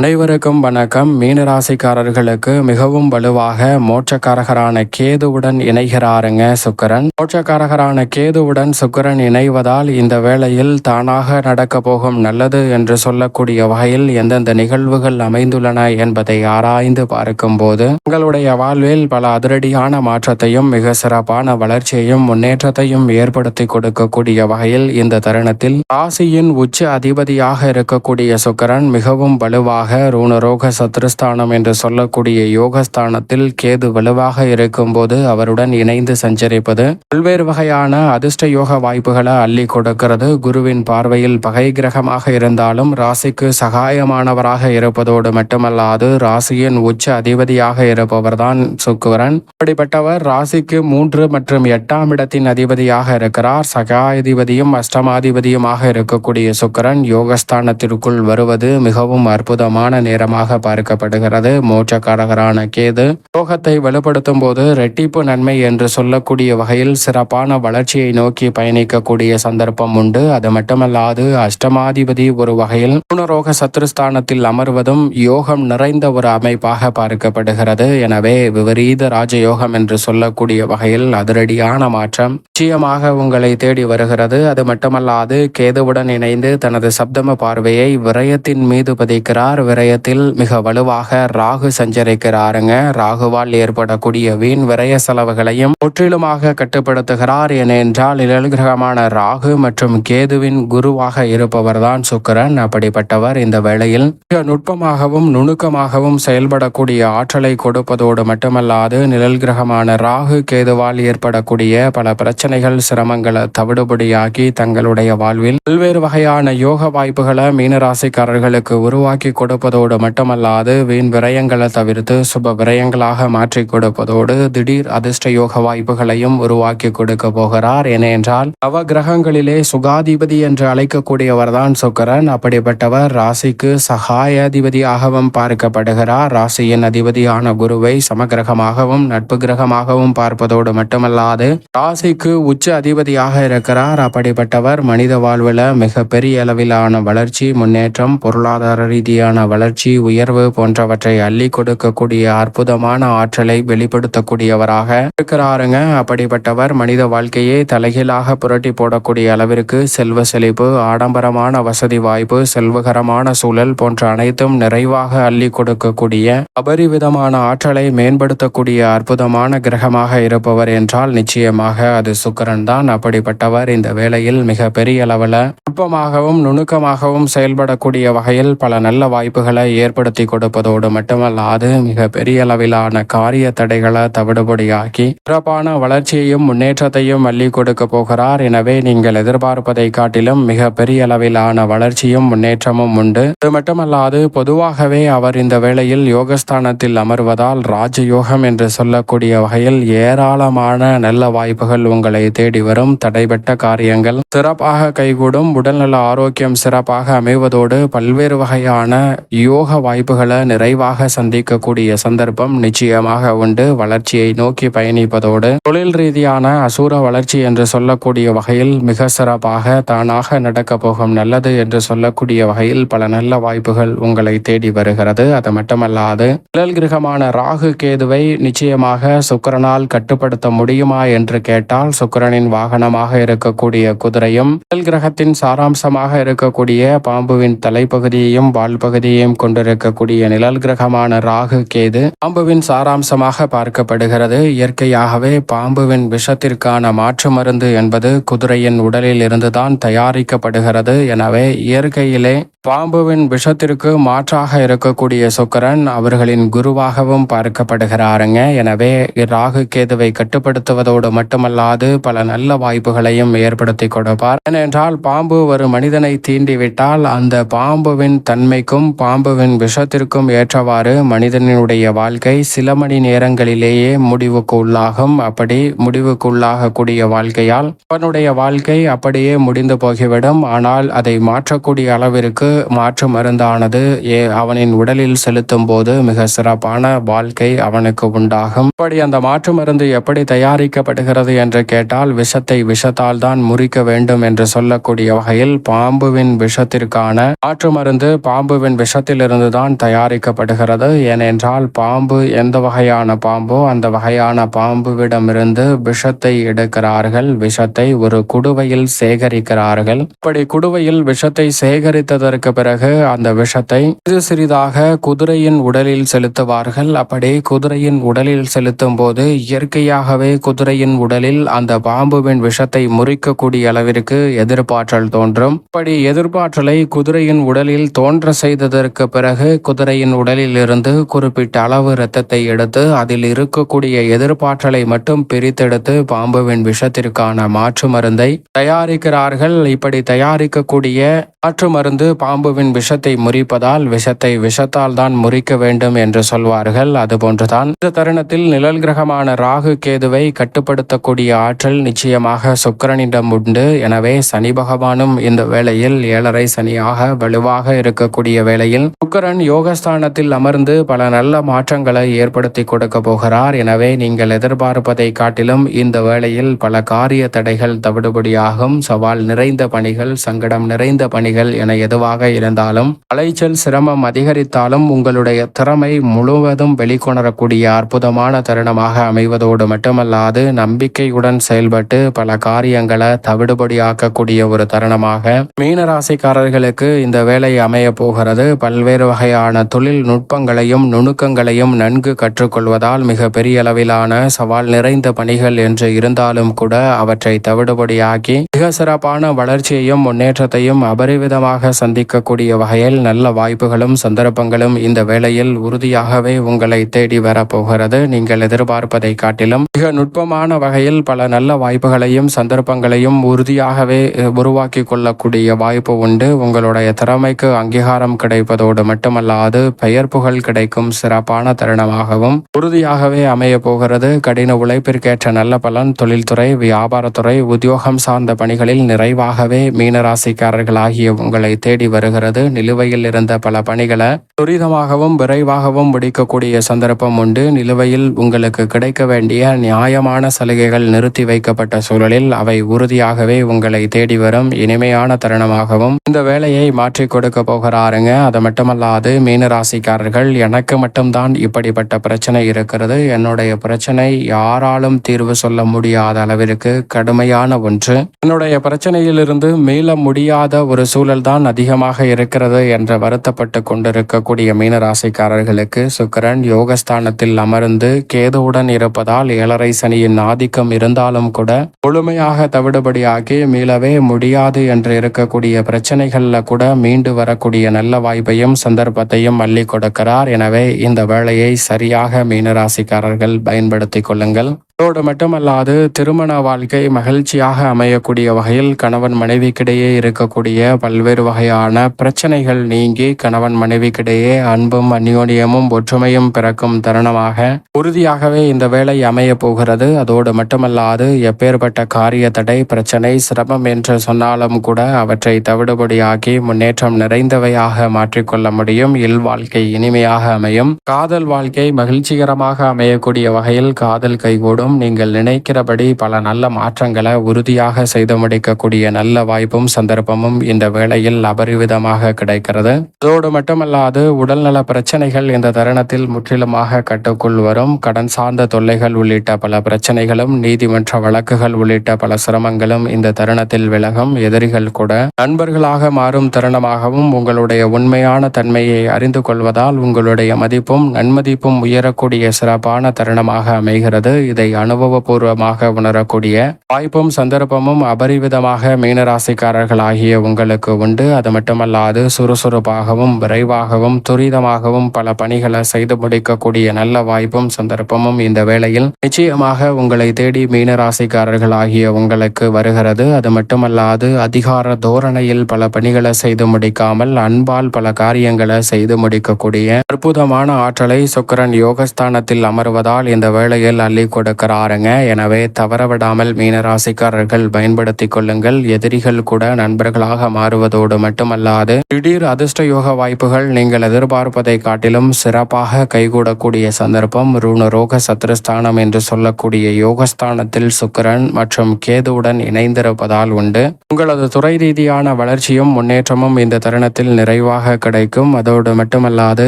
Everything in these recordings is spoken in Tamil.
அனைவருக்கும் வணக்கம். மீனராசிக்காரர்களுக்கு மிகவும் வலுவாக மோட்சக்காரகரான கேதுவுடன் இணைகிறாருங்க சுக்கரன். மோட்சக்காரகரான கேதுவுடன் சுக்கரன் இணைவதால் இந்த வேளையில் தானாக நடக்க போகும் நல்லது என்று சொல்லக்கூடிய வகையில் எந்தெந்த நிகழ்வுகள் அமைந்துள்ளன என்பதை ஆராய்ந்து பார்க்கும்போது உங்களுடைய வாழ்வில் பல அதிரடியான மாற்றத்தையும் மிக சிறப்பான வளர்ச்சியையும் முன்னேற்றத்தையும் ஏற்படுத்தி கொடுக்கக்கூடிய வகையில் இந்த தருணத்தில் ராசியின் உச்ச அதிபதியாக இருக்கக்கூடிய சுக்கரன் மிகவும் வலுவாக ரூணரோக சத்ருஸ்தானம் என்று சொல்லக்கூடிய யோகஸ்தானத்தில் கேது வலுவாக இருக்கும்போது அவருடன் இணைந்து சஞ்சரிப்பது பல்வேறு வகையான அதிர்ஷ்ட யோக வாய்ப்புகளை அள்ளி கொடுக்கிறது. குருவின் பார்வையில் பகை கிரகமாக இருந்தாலும் ராசிக்கு சகாயமானவராக இருப்பதோடு மட்டுமல்லாது ராசியின் உச்ச அதிபதியாக இருப்பவர்தான் சுக்குவரன் அப்படிப்பட்டவர் ராசிக்கு மூன்று மற்றும் எட்டாம் இடத்தின் அதிபதியாக இருக்கிறார். சகாதிபதியும் அஷ்டமாதிபதியுமாக இருக்கக்கூடிய சுக்கரன் யோகஸ்தானத்திற்குள் வருவது மிகவும் அற்புதம் அற்புதமான நேரமாக பார்க்கப்படுகிறது. மோட்சக்காரகரான கேது யோகத்தை வலுப்படுத்தும் போது ரெட்டிப்பு நன்மை என்று சொல்லக்கூடிய வகையில் சிறப்பான வளர்ச்சியை நோக்கி பயணிக்கக்கூடிய சந்தர்ப்பம் உண்டு. அது மட்டுமல்லாது அஷ்டமாதிபதி ஒரு வகையில் குணரோக சத்ருஸ்தானத்தில் அமர்வதும் யோகம் நிறைந்த ஒரு அமைப்பாக பார்க்கப்படுகிறது. எனவே விபரீத ராஜயோகம் என்று சொல்லக்கூடிய வகையில் அதிரடியான மாற்றம் நிச்சயமாக உங்களை தேடி வருகிறது. அது மட்டுமல்லாது கேதுவுடன் இணைந்து தனது சப்தம பார்வையை விரயத்தின் மீது பதிக்கிறார் விரயத்தில் மிக வலுவாக ராகு சஞ்சரிக்கிறாருங்க. ராகுவால் ஏற்படக்கூடிய வீண் விரய செலவுகளையும் முற்றிலுமாக கட்டுப்படுத்துகிறார். ஏனென்றால் நிழல் கிரகமான ராகு மற்றும் கேதுவின் குருவாக இருப்பவர்தான் சுக்கிரன். அப்படிப்பட்டவர் இந்த வேளையில் மிக நுட்பமாகவும் நுணுக்கமாகவும் செயல்படக்கூடிய ஆற்றலை கொடுப்பதோடு மட்டுமல்லாது நிழல் கிரகமான ராகு கேதுவால் ஏற்படக்கூடிய பல பிரச்சனைகள் சிரமங்களை தவிடுபடியாக்கி தங்களுடைய வாழ்வில் பல்வேறு வகையான யோக வாய்ப்புகளை மீனராசிக்காரர்களுக்கு உருவாக்கி கொடுப்பதோடு மட்டுமல்லாது வீண் விரயங்களை தவிர்த்து சுப விரயங்களாக மாற்றி கொடுப்பதோடு திடீர் அதிர்ஷ்ட யோக வாய்ப்புகளையும் உருவாக்கி கொடுக்க போகிறார். ஏனென்றால் நவ கிரகங்களிலே சுகாதிபதி என்று அழைக்கக்கூடியவர்தான் சுக்கரன். அப்படிப்பட்டவர் ராசிக்கு சகாயாதிபதியாகவும் பார்க்கப்படுகிறார். ராசியின் அதிபதியான குருவை சமகிரகமாகவும் நட்பு கிரகமாகவும் பார்ப்பதோடு மட்டுமல்லாது ராசிக்கு உச்ச அதிபதியாக இருக்கிறார். அப்படிப்பட்டவர் மனித வாழ்வில் மிக பெரிய அளவிலான வளர்ச்சி முன்னேற்றம் பொருளாதார ரீதியான வளர்ச்சி உயர்வு போன்றவற்றை அள்ளி கொடுக்கக்கூடிய அற்புதமான ஆற்றலை வெளிப்படுத்தக்கூடியவராக இருக்கிறாருங்க. அப்படிப்பட்டவர் மனித வாழ்க்கையை தலைகீழாக புரட்டி போடக்கூடிய அளவிற்கு செல்வ செழிப்பு ஆடம்பரமான வசதி வாய்ப்பு செல்வகரமான சூழல் போன்ற அனைத்தும் நிறைவாக அள்ளி கொடுக்கக்கூடிய அபரிவிதமான ஆற்றலை மேம்படுத்தக்கூடிய அற்புதமான கிரகமாக இருப்பவர் என்றால் நிச்சயமாக அது சுக்கரன் தான். அப்படிப்பட்டவர் இந்த வேளையில் மிக பெரிய அளவில் நுட்பமாகவும் நுணுக்கமாகவும் செயல்படக்கூடிய வகையில் பல நல்ல வாய்ப்பு வாய்ப்புகளை ஏற்படுத்தி கொடுப்பதோடு மட்டுமல்லாது மிக பெரிய அளவிலான காரிய தடைகளை தவிடுபடியாக்கி சிறப்பான வளர்ச்சியையும் முன்னேற்றத்தையும் அள்ளி கொடுக்க போகிறார். எனவே நீங்கள் எதிர்பார்ப்பதை காட்டிலும் மிக பெரிய அளவிலான வளர்ச்சியும் முன்னேற்றமும் உண்டு. அது மட்டுமல்லாது பொதுவாகவே அவர் இந்த வேளையில் யோகஸ்தானத்தில் அமர்வதால் ராஜயோகம் என்று சொல்லக்கூடிய வகையில் ஏராளமான நல்ல வாய்ப்புகள் உங்களை தேடி வரும். தடைபட்ட காரியங்கள் சிறப்பாக கைகூடும். உடல்நல ஆரோக்கியம் சிறப்பாக அமைவதோடு பல்வேறு வகையான யோக வாய்ப்புகளை நிறைவாக சந்திக்கக்கூடிய சந்தர்ப்பம் நிச்சயமாக உண்டு. வளர்ச்சியை நோக்கி பயணிப்பதோடு தொழில் ரீதியான அசூர வளர்ச்சி என்று சொல்லக்கூடிய வகையில் மிக சிறப்பாக தானாக நடக்க போகும் நல்லது என்று சொல்லக்கூடிய வகையில் பல நல்ல வாய்ப்புகள் உங்களை தேடி வருகிறது. அது மட்டுமல்லாது நிழல் கிரகமான ராகு கேதுவை நிச்சயமாக சுக்கிரனால் கட்டுப்படுத்த முடியுமா என்று கேட்டால் சுக்கிரனின் வாகனமாக இருக்கக்கூடிய குதிரையும் நிழல் கிரகத்தின் சாராம்சமாக இருக்கக்கூடிய பாம்புவின் தலைப்பகுதியையும் வால் பகுதியையும் கொண்டிருக்கக்கூடிய நிழல் கிரகமான ராகு கேது பாம்புவின் சாராம்சமாக பார்க்கப்படுகிறது. இயற்கையாகவே பாம்புவின் விஷத்திற்கான மாற்று மருந்து என்பது குதிரையின் உடலில் இருந்துதான் தயாரிக்கப்படுகிறது. எனவே இயற்கையிலே பாம்புவின் விஷத்திற்கு மாற்றாக இருக்கக்கூடிய சுக்கரன் அவர்களின் குருவாகவும் பார்க்கப்படுகிறாருங்க. எனவே ராகு கேதுவை கட்டுப்படுத்துவதோடு மட்டுமல்லாது பல நல்ல வாய்ப்புகளையும் ஏற்படுத்தி கொடுப்பார். ஏனென்றால் பாம்பு ஒரு மனிதனை தீண்டிவிட்டால் அந்த பாம்புவின் தன்மைக்கும் பாம்புவின் விஷத்திற்கும் ஏற்றவாறு மனிதனுடைய வாழ்க்கை சில மணி நேரங்களிலேயே முடிவுக்கு உள்ளாகும். அப்படி முடிவுக்கு உள்ளாகக்கூடிய வாழ்க்கையால் அவனுடைய வாழ்க்கை அப்படியே முடிந்து போகிவிடும். ஆனால் அதை மாற்றக்கூடிய அளவிற்கு மாற்று மருந்தானது ஏ அவனின் உடலில் செலுத்தும் போது மிக சிறப்பான வாழ்க்கை அவனுக்கு உண்டாகும். இப்படி அந்த மாற்று மருந்து எப்படி தயாரிக்கப்படுகிறது என்று கேட்டால் விஷத்தை விஷத்தால் தான் முறிக்க வேண்டும் என்று சொல்லக்கூடிய வகையில் பாம்புவின் விஷத்திற்கான மாற்று மருந்து பாம்புவின் விஷத்திலிருந்து தான் தயாரிக்கப்படுகிறது. ஏனென்றால் பாம்பு எந்த வகையான பாம்போ அந்த வகையான பாம்புவிடமிருந்து விஷத்தை எடுக்கிறார்கள். விஷத்தை ஒரு குடுவையில் சேகரிக்கிறார்கள். இப்படி குடுவையில் விஷத்தை சேகரித்ததற்கு பிறகு அந்த விஷத்தை சிறு சிறிதாக குதிரையின் உடலில் செலுத்துவார்கள். அப்படி குதிரையின் உடலில் செலுத்தும் போது இயற்கையாகவே குதிரையின் உடலில் அந்த பாம்புவின் விஷத்தை முறிக்கக்கூடிய அளவிற்கு எதிர்ப்பாற்றல் தோன்றும். இப்படி எதிர்ப்பாற்றலை குதிரையின் உடலில் தோன்ற செய்ததற்கு பிறகு குதிரையின் உடலில் இருந்து குறிப்பிட்ட அளவு இரத்தத்தை எடுத்து அதில் இருக்கக்கூடிய எதிர்ப்பாற்றலை மட்டும் பிரித்தெடுத்து பாம்புவின் விஷத்திற்கான மாற்று மருந்தை தயாரிக்கிறார்கள். இப்படி தயாரிக்கக்கூடிய மாற்று மருந்து பாம்புவின் விஷத்தை முறிப்பதால் விஷத்தை விஷத்தால் தான் முறிக்க வேண்டும் என்று சொல்வார்கள். அதுபோன்றுதான் இந்த தருணத்தில் நிழல் கிரகமான ராகு கேதுவை கட்டுப்படுத்தக்கூடிய ஆற்றல் நிச்சயமாக சுக்கிரனிடம் உண்டு. எனவே சனி பகவானும் இந்த வேளையில் ஏழரை சனியாக வலுவாக இருக்கக்கூடிய வேளையில் சுக்கிரன் யோகஸ்தானத்தில் அமர்ந்து பல நல்ல மாற்றங்களை ஏற்படுத்தி கொடுக்க போகிறார். எனவே நீங்கள் எதிர்பார்ப்பதை காட்டிலும் இந்த வேளையில் பல காரிய தடைகள் தவிடுபடியாகும். சவால் நிறைந்த பணிகள் சங்கடம் நிறைந்த பணிகள் என எதுவாக இருந்தாலும் அலைச்சல் சிரமம் அதிகரித்தாலும் உங்களுடைய திறமை முழுவதும் வெளிக்கொணரக்கூடிய அற்புதமான தருணமாக அமைவதோடு மட்டுமல்லாது நம்பிக்கையுடன் செயல்பட்டு பல காரியங்களை தவிடுபடியாக்கக்கூடிய ஒரு தருணமாக மீனராசிக்காரர்களுக்கு இந்த வேலை அமைய போகிறது. பல்வேறு வகையான தொழில் நுட்பங்களையும் நுணுக்கங்களையும் நன்கு கற்றுக்கொள்வதால் மிக பெரிய அளவிலான சவால் நிறைந்த பணிகள் என்று இருந்தாலும் கூட அவற்றை தவிடுபடியாக்கி மிக சிறப்பான வளர்ச்சியையும் முன்னேற்றத்தையும் அபரிவிதமாக சந்திக்கக்கூடிய வகையில் நல்ல வாய்ப்புகளும் சந்தர்ப்பங்களும் இந்த வேளையில் உறுதியாகவே உங்களை தேடி வரப்போகிறது. நீங்கள் எதிர்பார்ப்பதை காட்டிலும் மிக நுட்பமான வகையில் பல நல்ல வாய்ப்புகளையும் சந்தர்ப்பங்களையும் உறுதியாகவே உருவாக்கி கொள்ளக்கூடிய வாய்ப்பு உண்டு. உங்களுடைய திறமைக்கு அங்கீகாரம் கிடைப்பதோடு மட்டுமல்லாது பெயர் புகழ் கிடைக்கும் சிறப்பான தருணமாகவும் உறுதியாகவே அமைய போகிறது. கடின உழைப்பிற்கேற்ற நல்ல பலன் தொழில்துறை வியாபாரத்துறை உத்தியோகம் சார்ந்த பணிகளில் நிறைவாகவே மீனராசிக்காரர்களாகிய உங்களை தேடி வருகிறது. நிலுவையில் இருந்த பல பணிகளை துரிதமாகவும் விரைவாகவும் முடிக்கக்கூடிய சந்தர்ப்பம் உண்டு. நிலுவையில் உங்களுக்கு கிடைக்க வேண்டிய நியாயமான சலுகைகள் நிறுத்தி வைக்கப்பட்ட சூழலில் அவை உறுதியாகவே உங்களை தேடி வரும். இனிமையான தருணமாகவும் இந்த வேலையை மாற்றி கொடுக்க போகிறாருங்க. அது மட்டுமல்லாது மீனராசிக்காரர்கள் எனக்கு மட்டும்தான் இப்படிப்பட்ட பிரச்சனை இருக்கிறது. என்னுடைய பிரச்சனை யாராலும் தீர்வு சொல்ல முடியாத அளவிற்கு கடுமையான ஒன்று. என்னுடைய பிரச்சனையிலிருந்து மீள முடியாத ஒரு சூழல் தான் அதிகமாக இருக்கிறது என்று வருத்தப்பட்டு கொண்டிருக்கக்கூடிய மீனராசிக்காரர்களுக்கு சுக்கரன் யோகஸ்தானத்தில் அமர்ந்து கேதுவுடன் இருப்பதால் ஏழரை சனியின் ஆதிக்கம் இருந்தாலும் கூட முழுமையாக தவிடுபடியாகி மீளவே முடியாது என்று இருக்கக்கூடிய பிரச்சனைகள்ல கூட மீண்டு வரக்கூடிய நல்ல வாய்ப்பையும் சந்தர்ப்பத்தையும் அள்ளி கொடுக்கிறார். எனவே இந்த வேலையை சரியாக மீனராசிக்காரர்கள் பயன்படுத்திக் கொள்ளுங்கள். அதோடு மட்டுமல்லாது திருமண வாழ்க்கை மகிழ்ச்சியாக அமையக்கூடிய வகையில் கணவன் மனைவிக்கிடையே இருக்கக்கூடிய பல்வேறு வகையான பிரச்சனைகள் நீங்கி கணவன் மனைவிக்கிடையே அன்பும் அந்யோன்யமும் ஒற்றுமையும் பிறக்கும் தருணமாக உறுதியாகவே இந்த வேலை அமைய போகிறது. அதோடு மட்டுமல்லாது எப்பேற்பட்ட காரிய தடை பிரச்சனை சிரமம் என்று சொன்னாலும் கூட அவற்றை தவிடுபடியாக்கி முன்னேற்றம் நிறைந்தவையாக மாற்றிக்கொள்ள முடியும். இல் வாழ்க்கை இனிமையாக அமையும். காதல் வாழ்க்கை மகிழ்ச்சிகரமாக அமையக்கூடிய வகையில் காதல் கைகூடும். நீங்கள் நினைக்கிறபடி பல நல்ல மாற்றங்களை உறுதியாக செய்து முடிக்கக்கூடிய நல்ல வாய்ப்பும் சந்தர்ப்பமும் இந்த வேளையில் அபரிவிதமாக கிடைக்கிறது. அதோடு மட்டுமல்லாது உடல்நல பிரச்சனைகள் இந்த தருணத்தில் முற்றிலுமாக கட்டுக்குள் வரும். கடன் சார்ந்த தொல்லைகள் உள்ளிட்ட பல பிரச்சனைகளும் நீதிமன்ற வழக்குகள் உள்ளிட்ட பல சிரமங்களும் இந்த தருணத்தில் விலகும் எதிரிகள் கூட. நண்பர்களாக மாறும் தருணமாகவும் உங்களுடைய உண்மையான தன்மையை அறிந்து கொள்வதால் உங்களுடைய மதிப்பும் நன்மதிப்பும் உயரக்கூடிய சிறப்பான தருணமாக அமைகிறது. இதை அனுபவபூர்வமாக உணரக்கூடிய வாய்ப்பும் சந்தர்ப்பமும் அபரிவிதமாக மீனராசிக்காரர்கள் ஆகிய உங்களுக்கு உண்டு. அது மட்டுமல்லாது சுறுசுறுப்பாகவும் விரைவாகவும் துரிதமாகவும் பல பணிகளை செய்து முடிக்கக்கூடிய நல்ல வாய்ப்பும் சந்தர்ப்பமும் இந்த வேளையில் நிச்சயமாக உங்களை தேடி மீனராசிக்காரர்கள் ஆகிய உங்களுக்கு வருகிறது. அது மட்டுமல்லாது அதிகார தோரணையில் பல பணிகளை செய்து முடிக்காமல் அன்பால் பல காரியங்களை செய்து முடிக்கக்கூடிய அற்புதமான ஆற்றலை சுக்கிரன் யோகஸ்தானத்தில் அமர்வதால் இந்த வேளையில் அள்ளி கொடுக்க இருக்கிறாருங்க எனவே தவறவிடாமல் மீனராசிக்காரர்கள் பயன்படுத்திக் கொள்ளுங்கள். எதிரிகள் கூட நண்பர்களாக மாறுவதோடு மட்டுமல்லாது திடீர் அதிர்ஷ்ட யோக வாய்ப்புகள் நீங்கள் எதிர்பார்ப்பதை காட்டிலும் சிறப்பாக கைகூடக்கூடிய சந்தர்ப்பம் ருணரோக சத்ருஸ்தானம் என்று சொல்லக்கூடிய யோகஸ்தானத்தில் சுக்கிரன் மற்றும் கேதுவுடன் இணைந்திருப்பதால் உண்டு. உங்களது துறை ரீதியான வளர்ச்சியும் முன்னேற்றமும் இந்த தருணத்தில் நிறைவாக கிடைக்கும். அதோடு மட்டுமல்லாது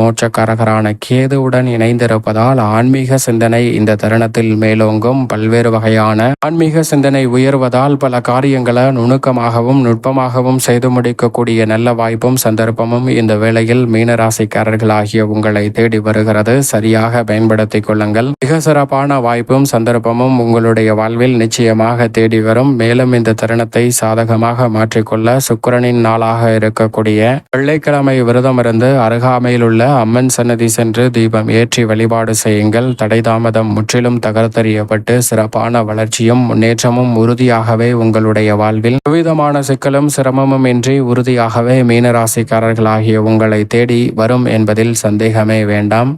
மோட்சக்காரகரான கேதுவுடன் இணைந்திருப்பதால் ஆன்மீக சிந்தனை இந்த தருணத்தில் மேலோங்கும் பல்வேறு வகையான ஆன்மீக சிந்தனை உயர்வதால் பல காரியங்களை நுணுக்கமாகவும் நுட்பமாகவும் செய்து முடிக்கக்கூடிய நல்ல வாய்ப்பும் சந்தர்ப்பமும் இந்த வேளையில் மீனராசிக்காரர்களாகிய உங்களை தேடி வருகிறது. சரியாக பயன்படுத்திக் கொள்ளுங்கள். மிக சிறப்பான வாய்ப்பும் சந்தர்ப்பமும் உங்களுடைய வாழ்வில் நிச்சயமாக தேடி வரும். மேலும் இந்த தருணத்தை சாதகமாக மாற்றிக்கொள்ள சுக்கரனின் நாளாக இருக்கக்கூடிய வெள்ளிக்கிழமை விரதமிருந்து அருகாமையில் உள்ள அம்மன் சன்னதி சென்று தீபம் ஏற்றி வழிபாடு செய்யுங்கள். தடை தாமதம் முற்றிலும் கண்டறியப்பட்டு சிறப்பான வளர்ச்சியும் முன்னேற்றமும் உறுதியாகவே உங்களுடைய வாழ்வில் எவ்விதமான சிக்கலும் சிரமமும் இன்றி உறுதியாகவே மீனராசிக்காரர்களாகிய உங்களை தேடி வரும் என்பதில் சந்தேகமே வேண்டாம்.